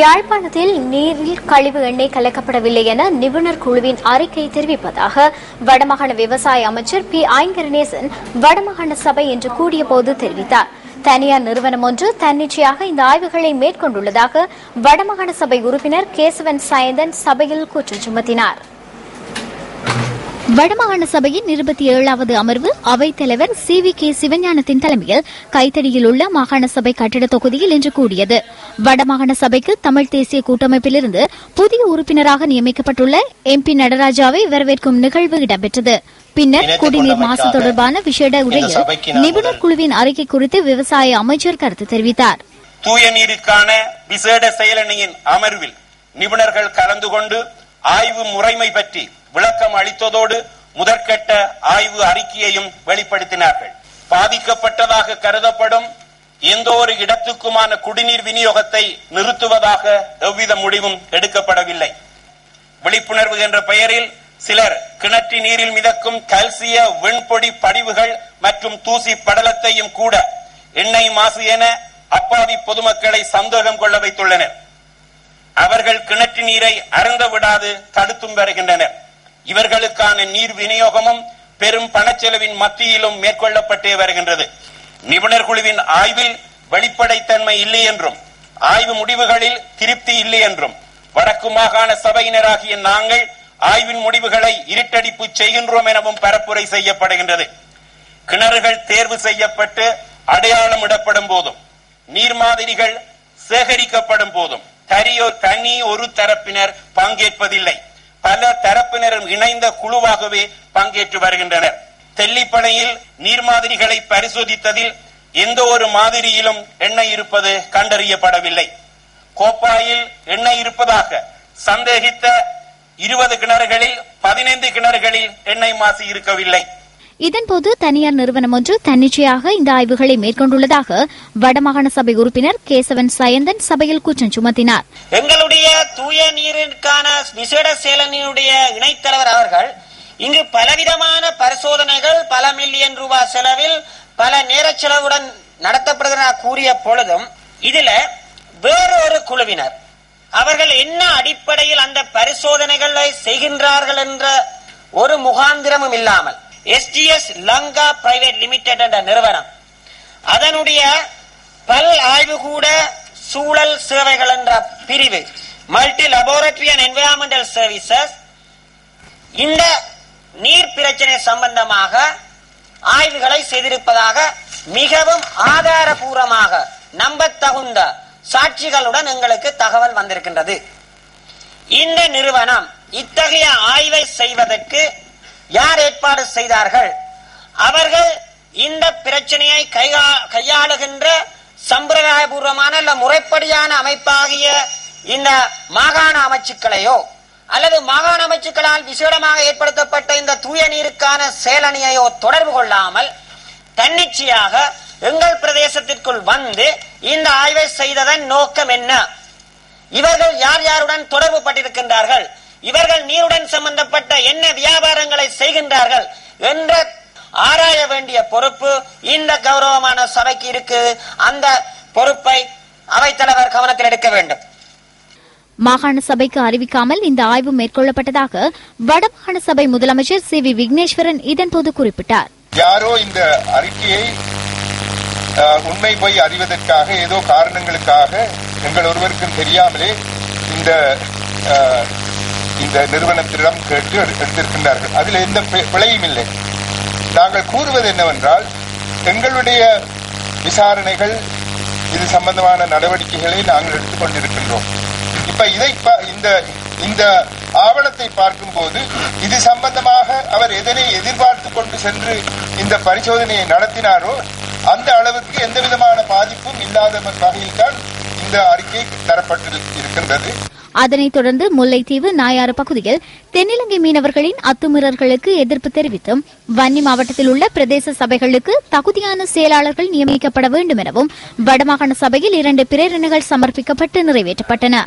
யாழ்ப்பாணத்தில் நீரில் கழிவு எண்ணெய் கலக்கப்படவில்லை என நிபுணர் குழுவின் அறிக்கை தெரிவிப்பதாக வடமாகாண விவசாய அமைச்சர் பி. ஐங்கரநேசன் வடமாகாண சபை இன்று கூடியபோது தெரிவித்தார். தனியார் நிறுவனம் ஒன்று தன்னிச்சையாக இந்த ஆய்வுகளை மேற்கொண்டுள்ளதாக வடமாகாண சபை உறுப்பினர் கேசவன் சயந்தன் சபையில் குற்றம் சுமத்தினார். வடமாகாண சபையின் இருபத்தி ஏழாவது அமர்வு அவைத் தலைவர் சி வி கே சிவஞானத்தின் தலைமையில் கைத்தடியில் உள்ள மாகாண சபை கட்டிட தொகுதியில் இன்று கூடியது. வடமாகாண சபைக்கு தமிழ் தேசிய கூட்டமைப்பிலிருந்து புதிய உறுப்பினராக நியமிக்கப்பட்டுள்ள எம் பி நடராஜாவை வரவேற்கும் நிகழ்வு இடம்பெற்றது. பின்னர் குடிநீர் மாசு தொடர்பான விசேட உரையில் நிபுணர் குழுவின் அறிக்கை குறித்து விவசாய அமைச்சர் கருத்து தெரிவித்தார். தூய நீருக்கான விசேட செயலணியின் அமர்வில் நிபுணர்கள் கலந்து கொண்டு ஆய்வு முறைமை பற்றி விளக்கம் அளித்ததோடு முதற்கட்ட ஆய்வு அறிக்கையையும் வெளிப்படுத்தினார்கள். பாதிக்கப்பட்டதாக கருதப்படும் எந்த ஒரு இடத்துக்குமான குடிநீர் விநியோகத்தை நிறுத்துவதாக எவ்வித முடிவும் எடுக்கப்படவில்லை. விழிப்புணர்வு என்ற பெயரில் சிலர் கிணற்று நீரில் மிதக்கும் கல்சிய வெண்பொடி படிவுகள் மற்றும் தூசி படலத்தையும் கூட எண்ணெய் மாசு என அப்பாவி பொதுமக்களை சந்தோகம் கொள்ள வைத்துள்ளனர். அவர்கள் கிணற்று நீரை அருந்த விடாது தடுத்தும் வருகின்றனர். இவர்களுக்கான நீர் விநியோகமும் பெரும் பணச்செலவின் மத்தியிலும் மேற்கொள்ளப்பட்டே வருகின்றது. நிபுணர் குழுவின் ஆய்வில் வெளிப்படைத்தன்மை இல்லை என்றும் ஆய்வு முடிவுகளில் திருப்தி இல்லை என்றும் வடக்கு மாகாண சபையினராகிய நாங்கள் ஆய்வின் முடிவுகளை இருட்டடிப்பு செய்கின்றோம் எனவும் பரப்புரை செய்யப்படுகின்றது. கிணறுகள் தேர்வு செய்யப்பட்டு அடையாளமிடப்படும் போதும் நீர் மாதிரிகள் சேகரிக்கப்படும் போதும் தரியோ தனி ஒரு தரப்பினர் பங்கேற்பதில்லை. பல தரப்பினரும் இணைந்த குழுவாகவே பங்கேற்று வருகின்றனர். தெல்லிப்படையில் நீர் மாதிரிகளை பரிசோதித்ததில் எந்த ஒரு மாதிரியிலும் எண்ணெய் இருப்பது கண்டறியப்படவில்லை. கோப்பாயில் எண்ணெய் இருப்பதாக சந்தேகித்த இருபது கிணறுகளில் பதினைந்து கிணறுகளில் எண்ணெய் மாசு இருக்கவில்லை. இதன்போது தனியார் நிறுவனம் ஒன்று தன்னிச்சையாக இந்த ஆய்வுகளை மேற்கொண்டுள்ளதாக வடமாகாண சபை உறுப்பினர் கேசவன் சயந்தன் சபையில் குற்றம் சுமத்தினார். எங்களுடைய தூய நீருக்கான விசேட சேலனினுடைய இணைத்தலைவர் அவர்கள் இங்கு பலவிதமான பரிசோதனைகள் பல மில்லியன் ரூபாய் செலவில் பல நேர செலவுடன் நடத்தப்படுகிற கூறிய பொழுதும் இதுல வேறொரு குழுவினர். அவர்கள் என்ன அடிப்படையில் அந்த பரிசோதனைகளை செய்கின்றார்கள் என்ற ஒரு முகாந்திரமும் இல்லாமல் எஸ்டிஎஸ் லங்கா பிரைவேட் லிமிடெட் என்ற நிறுவனம். அதனுடைய பல் ஆய்வு கூட சூழல் சேவைகள் என்ற பிரிவு multi laboratory and environmental services இந்த நீர் பிரச்சனை சம்பந்தமாக ஆய்வுகளை செய்திருப்பதாக மிகவும் ஆதாரபூர்வமாக நம்பத்தகுந்த சாட்சிகளுடன் எங்களுக்கு தகவல் வந்திருக்கின்றது. இந்த நிறுவனம் இத்தகைய ஆய்வை செய்வதற்கு யார் ஏற்பாடு செய்தார்கள்? அவர்கள் இந்த பிரச்சனையை கைகா- கையாளுகின்ற சம்பிரதாயபூர்வமான அல்ல முறைப்படியான அமைப்பாகிய இந்த மாகாண அமைச்சுக்களையோ அல்லது மாகாண அமைச்சுக்களால் விசேடமாக ஏற்படுத்தப்பட்ட இந்த தூய நீருக்கான செயலணியையோ தொடர்பு கொள்ளாமல் தன்னிச்சையாக எங்கள் பிரதேசத்திற்குள் வந்து இந்த ஆய்வை செய்ததன் நோக்கம் என்ன? இவர்கள் யார் யாருடன் தொடர்பு பட்டிருக்கின்றார்கள் இவர்கள் நீருடன் சம்பந்தப்பட்ட என்ன வியாபாரங்களை செய்கின்றார்கள் என்ற ஆராய வேண்டிய பொறுப்பு இந்த கௌரவமான சபைக்கு இருக்கு. அந்த பொறுப்பை அவைத்தலைவர் கவனத்தில் எடுக்க வேண்டும். மாகாண சபைக்கு அறிவிக்காமல் இந்த ஆய்வு மேற்கொள்ளப்பட்டதாக வடமாகாண சபை முதலமைச்சர் சி வி விக்னேஸ்வரன் இதன்போது குறிப்பிட்டார். யாரோ இந்த அறிக்கையை உண்மை போய் அறிவதற்காக ஏதோ காரணங்களுக்காக எங்கள் ஒருவருக்கும் தெரியாமலே இந்த இந்த நிறுவனத்திடம் கேட்டு எடுத்திருக்கின்றார்கள். அதில் எந்த பிழையும் இல்லை. நாங்கள் கூறுவது என்னவென்றால் எங்களுடைய விசாரணைகள் இது சம்பந்தமான நடவடிக்கைகளை நாங்கள் எடுத்துக்கொண்டிருக்கின்றோம் இப்ப இதை இந்த இந்த ஆவணத்தை பார்க்கும்போது இது சம்பந்தமாக அவர் எதனை எதிர்பார்த்து கொண்டு சென்று இந்த பரிசோதனையை நடத்தினாரோ அந்த அளவுக்கு எந்த விதமான பாதிப்பும் இல்லாத வகையில் தான் இந்த அறிக்கை தரப்பட்டு இருக்கின்றது அதனைத் தொடர்ந்து முல்லைத்தீவு நாயாறு பகுதியில் தென்னிலங்கை மீனவர்களின் அத்துமீறல்களுக்கு எதிர்ப்பு தெரிவித்தும் வன்னி மாவட்டத்தில் உள்ள பிரதேச சபைகளுக்கு தகுதியான செயலாளர்கள் நியமிக்கப்பட வேண்டும் எனவும் வடமாகாண சபையில் இரண்டு பிரேரணைகள் சமர்ப்பிக்கப்பட்டு நிறைவேற்றப்பட்டன.